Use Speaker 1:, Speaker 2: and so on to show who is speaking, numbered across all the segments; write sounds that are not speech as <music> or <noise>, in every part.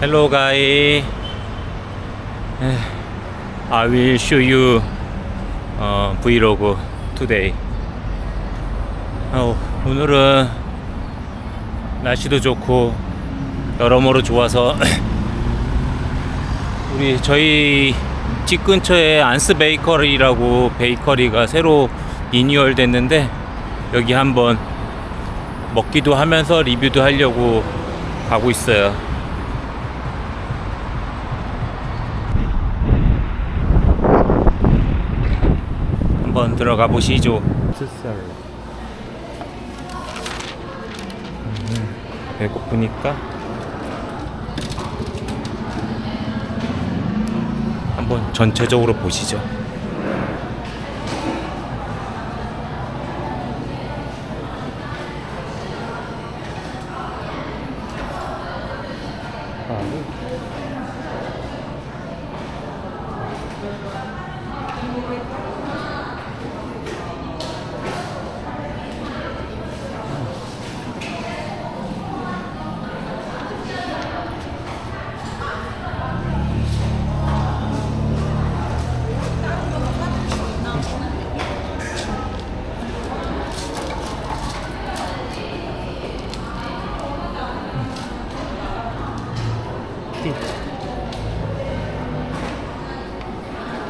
Speaker 1: Hello guy. I will show you uh, vlog today. 어, 오늘은 날씨도 좋고 여러모로 좋아서 <coughs> 우리 저희 집 근처에 안스 베이커리라고 베이커리가 새로 리뉴얼 됐는데 여기 한번 먹기도 하면서 리뷰도 하려고 가고 있어요. 한번 들어가 보시죠. 배고프니까 한번 전체적으로 보시죠.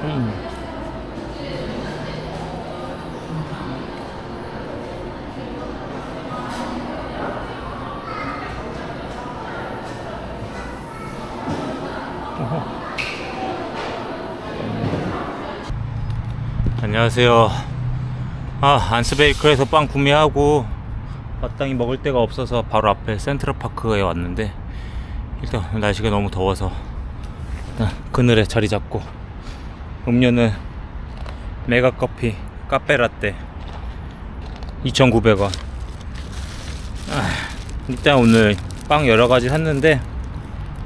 Speaker 1: 음. 안녕하세요. 아, 안스베이커에서 빵 구매하고 마땅히 먹을 데가 없어서 바로 앞에 센트럴파크에 왔는데 일단 날씨가 너무 더워서 일단 그늘에 자리 잡고 음료는 메가커피 카페라떼 2,900원. 아, 일단 오늘 빵 여러가지 샀는데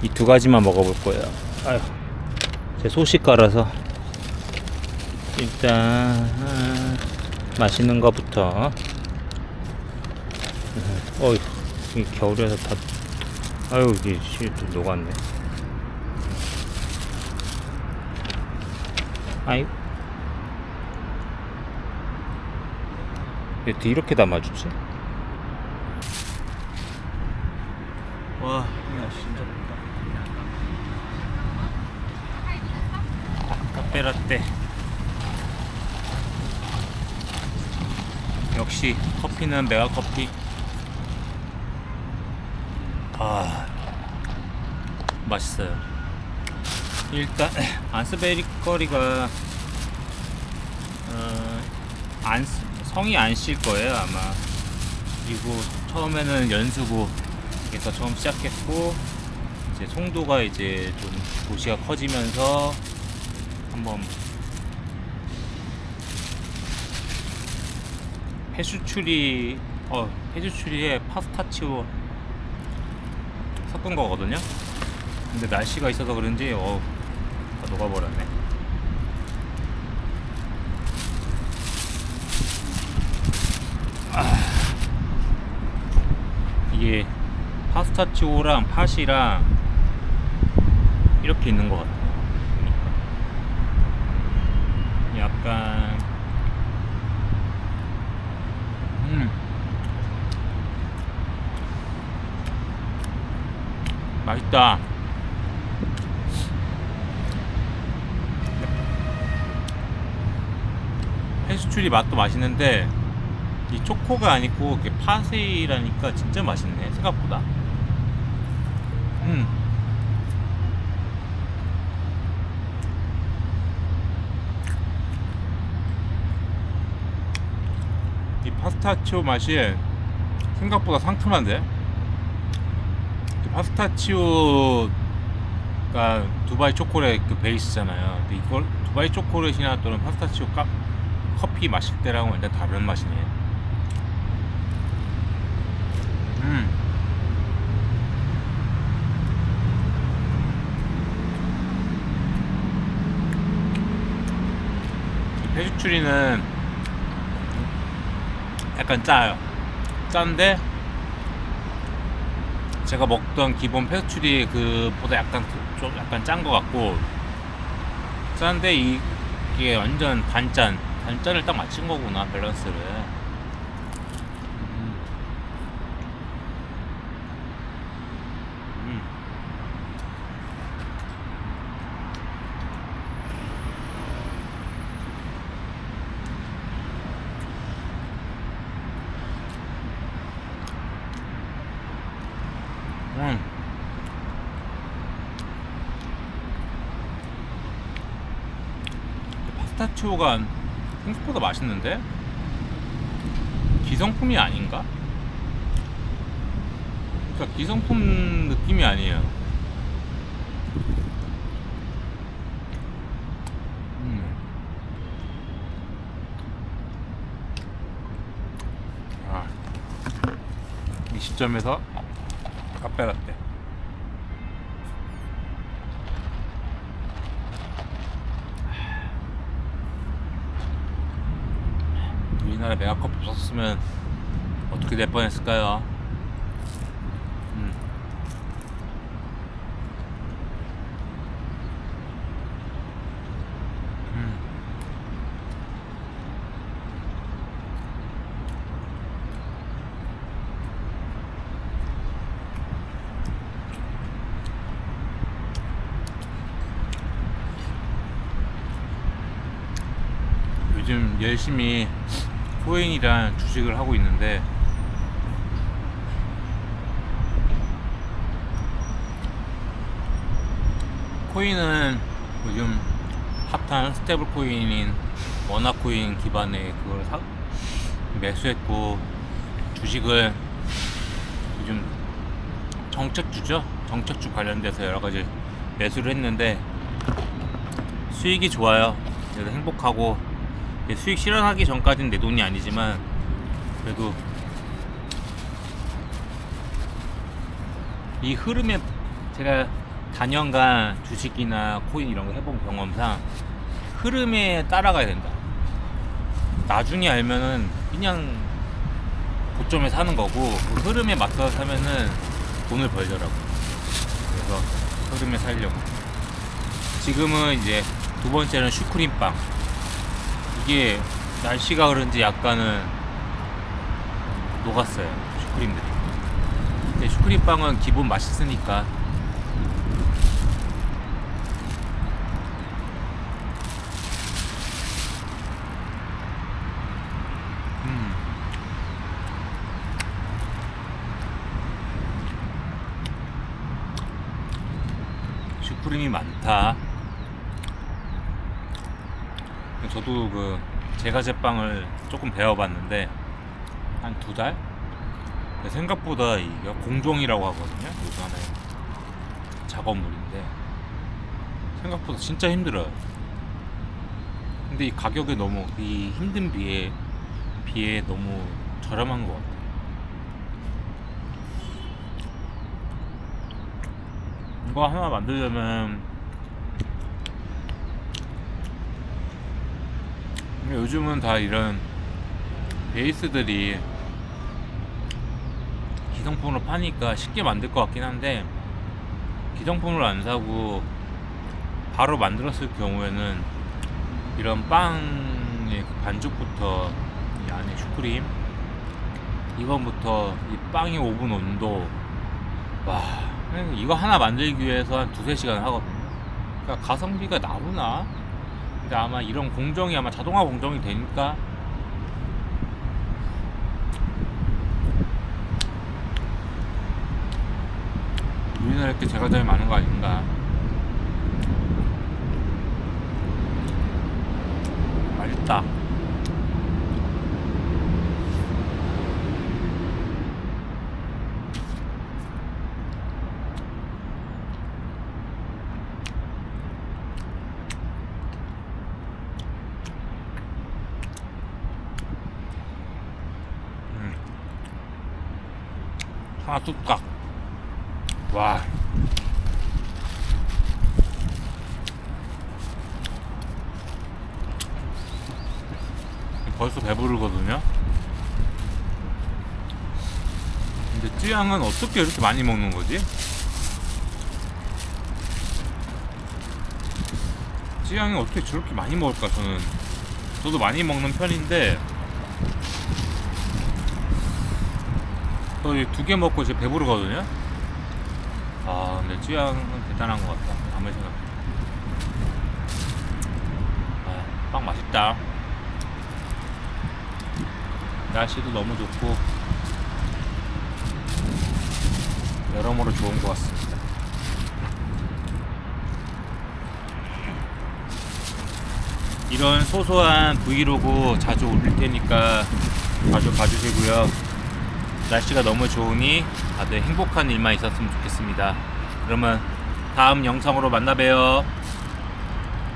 Speaker 1: 이 두 가지만 먹어볼 거예요. 아휴 제 소식가라서. 일단 아, 맛있는 거부터. 어이 이 겨울이라서 다 아유 이게 씨 녹았네 아이 왜 이렇게 담아주지? 와, 야 진짜 덥다. 카페라떼. 역시 커피는 메가 커피. 아, 맛있어요. 일단 <clears throat> 안스베리거리가 어, 안 쓰- 성이 안실 거예요 아마. 그리고 처음에는 연수구에서 처음 시작했고 이제 송도가 이제 좀 도시가 커지면서 한번 해수추리 어 해수추리에 파스타치오 섞은 거거든요. 근데 날씨가 있어서 그런지 어, 다 녹아버렸네. 아, 이게 파스타치오랑 팥이랑 이렇게 있는 것 같아요. 보니까. 약간 음 맛있다. 해수추리 맛도 맛있는데 이 초코가 아니고 이렇게 파세이라니까 진짜 맛있네 생각보다. 음. 이 파스타치오 맛이 생각보다 상큼한데? 이 파스타치오가 두바이 초콜릿 그 베이스잖아요. 이걸 두바이 초콜릿이나 또는 파스타치오 카, 커피 마실 때랑은 완전 다른 맛이네요. 음. 이 페주추리는 약간 짜요. 짠데 제가 먹던 기본 페스츄리 그보다 약간 그- 좀 약간 짠 것 같고 짠데 이- 이게 완전 단짠 단짠을 딱 맞춘 거구나 밸런스를 음. 음. 생각보다 맛있는데? 기성품이 아닌가? 그러니까 기성품 느낌이 아니에요. 음. 아. 이 시점에서 카페 라떼. 우리나라 메가커피 없었으면 어떻게 될 뻔했을까요? 음. 음. 열심히 코인이란 주식을 하고 있는데 코인은 요즘 핫한 스테이블 코인인 원화 코인 기반의 그걸 사, 매수했고 주식을 요즘 정책주죠? 정책주 관련돼서 여러 가지 매수를 했는데 수익이 좋아요. 그래서 행복하고 수익 실현하기 전까지는 내 돈이 아니지만 그래도 이 흐름에 제가 단연간 주식이나 코인 이런 거 해본 경험상 흐름에 따라가야 된다. 나중에 알면은 그냥 고점에 사는 거고 그 흐름에 맞춰서 사면은 돈을 벌더라고. 그래서 흐름에 살려고. 지금은 이제 두 번째는 슈크림빵. 이게 날씨가 그런지 약간은 녹았어요 슈크림들이. 근데 슈크림빵은 기본 맛있으니까. 음. 슈크림이 많다 저도 그 제가 제빵을 조금 배워봤는데 한 두 달? 생각보다 이게 공종이라고 하거든요. 하나의 작업물인데 생각보다 진짜 힘들어요. 근데 이 가격에 너무 이 힘든 비에 비에 너무 저렴한 것 같아요. 이거 하나 만들려면 근데 요즘은 다 이런 베이스들이 기성품으로 파니까 쉽게 만들 것 같긴 한데 기성품을 안 사고 바로 만들었을 경우에는 이런 빵의 그 반죽부터 이 안에 슈크림 이번부터 이 빵의 오븐 온도 와 이거 하나 만들기 위해서 한 두세 시간 하거든요. 그러니까 가성비가 나오나 근데 아마 이런 공정이 아마 자동화 공정이 되니까. 우리나라에 게 제가 제일 많은 거 아닌가. 맛있다 음. 하나 뚝딱 와. 벌써 배부르거든요? 근데 쯔양은 어떻게 이렇게 많이 먹는 거지? 쯔양이 어떻게 저렇게 많이 먹을까 저는. 저도 많이 먹는 편인데 또두 개 먹고 이제 배부르거든요 아 근데 쯔양은 대단한 것 같다 아무리 생각해도 아, 빵 맛있다 날씨도 너무 좋고 여러모로 좋은 것 같습니다. 이런 소소한 브이로그 자주 올릴 테니까 자주 봐주시고요. 날씨가 너무 좋으니 다들 행복한 일만 있었으면 좋겠습니다. 그러면 다음 영상으로 만나 봬요.